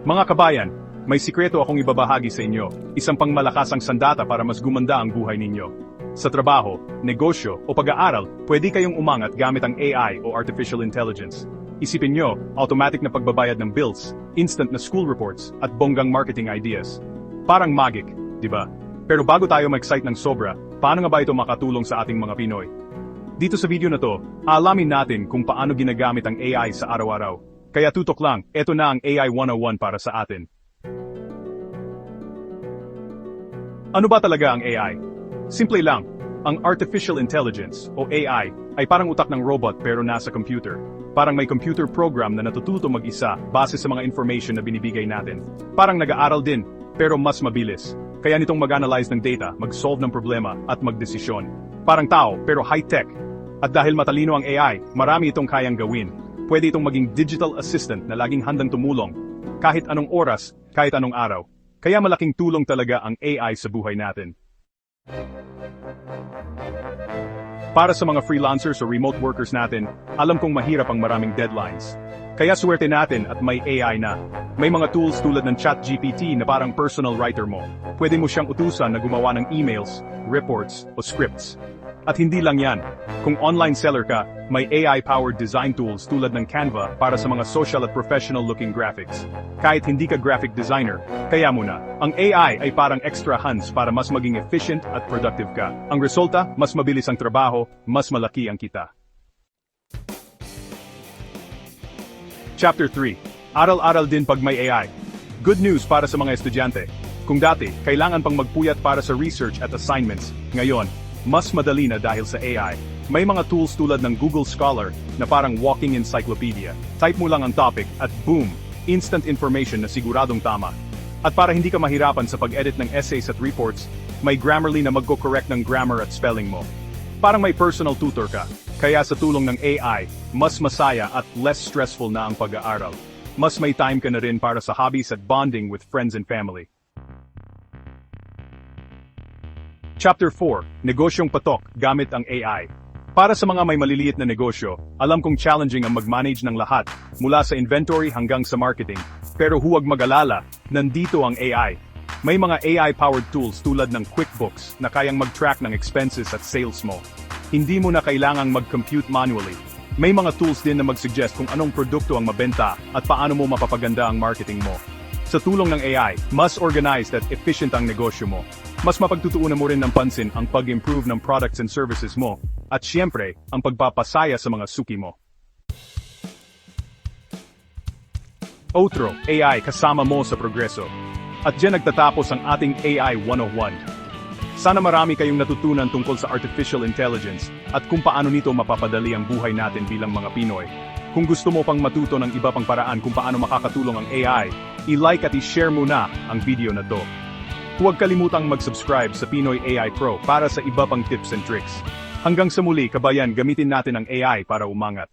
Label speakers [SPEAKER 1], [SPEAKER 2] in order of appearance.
[SPEAKER 1] Mga kabayan, may sikreto akong ibabahagi sa inyo, isang pangmalakasang sandata para mas gumanda ang buhay ninyo. Sa trabaho, negosyo o pag-aaral, pwede kayong umangat gamit ang AI o Artificial Intelligence. Isipin nyo, automatic na pagbabayad ng bills, instant na school reports, at bonggang marketing ideas. Parang magic, di ba? Pero bago tayo ma-excite ng sobra, paano nga ba ito makatulong sa ating mga Pinoy? Dito sa video na to, aalamin natin kung paano ginagamit ang AI sa araw-araw. Kaya tutok lang, eto na ang AI 101 para sa atin. Ano ba talaga ang AI? Simple lang, ang Artificial Intelligence o AI ay parang utak ng robot pero nasa computer. Parang may computer program na natututo mag-isa base sa mga information na binibigay natin. Parang nag-aaral din, pero mas mabilis. Kaya nitong mag-analyze ng data, mag-solve ng problema at magdesisyon. Parang tao pero high-tech. At dahil matalino ang AI, marami itong kayang gawin. Pwede itong maging digital assistant na laging handang tumulong. Kahit anong oras, kahit anong araw. Kaya malaking tulong talaga ang AI sa buhay natin. Para sa mga freelancers o remote workers natin, alam kong mahirap ang maraming deadlines. Kaya swerte natin at may AI na. May mga tools tulad ng ChatGPT na parang personal writer mo. Pwede mo siyang utusan na gumawa ng emails, reports, o scripts. At hindi lang yan. Kung online seller ka, may AI-powered design tools tulad ng Canva para sa mga social at professional-looking graphics. Kahit hindi ka graphic designer, kaya mo na. Ang AI ay parang extra hands para mas maging efficient at productive ka. Ang resulta, mas mabilis ang trabaho, mas malaki ang kita. Chapter 3. Aral-aral din pag may AI. Good news para sa mga estudyante. Kung dati, kailangan pang magpuyat para sa research at assignments, ngayon, mas madali na dahil sa AI. May mga tools tulad ng Google Scholar na parang walking encyclopedia. Type mo lang ang topic at boom, instant information na siguradong tama. At para hindi ka mahirapan sa pag-edit ng essays at reports, may Grammarly na magko-correct ng grammar at spelling mo. Parang may personal tutor ka, kaya sa tulong ng AI, mas masaya at less stressful na ang pag-aaral. Mas may time ka na rin para sa hobbies at bonding with friends and family. Chapter 4, Negosyong Patok gamit ang AI. Para sa mga may maliliit na negosyo, alam kong challenging ang mag-manage ng lahat, mula sa inventory hanggang sa marketing. Pero huwag mag-alala, nandito ang AI. May mga AI-powered tools tulad ng QuickBooks na kayang mag-track ng expenses at sales mo. Hindi mo na kailangang mag-compute manually. May mga tools din na mag-suggest kung anong produkto ang mabenta at paano mo mapapaganda ang marketing mo. Sa tulong ng AI, mas organized at efficient ang negosyo mo. Mas mapagtutuunan mo rin ng pansin ang pag-improve ng products and services mo, at siyempre, ang pagpapasaya sa mga suki mo. Outro, AI kasama mo sa progreso. At dyan nagtatapos ang ating AI 101. Sana marami kayong natutunan tungkol sa artificial intelligence at kung paano nito mapapadali ang buhay natin bilang mga Pinoy. Kung gusto mo pang matuto ng iba pang paraan kung paano makakatulong ang AI, i-like at i-share mo na ang video na to. Huwag kalimutang mag-subscribe sa Pinoy AI Pro para sa iba pang tips and tricks. Hanggang sa muli, kabayan, gamitin natin ang AI para umangat.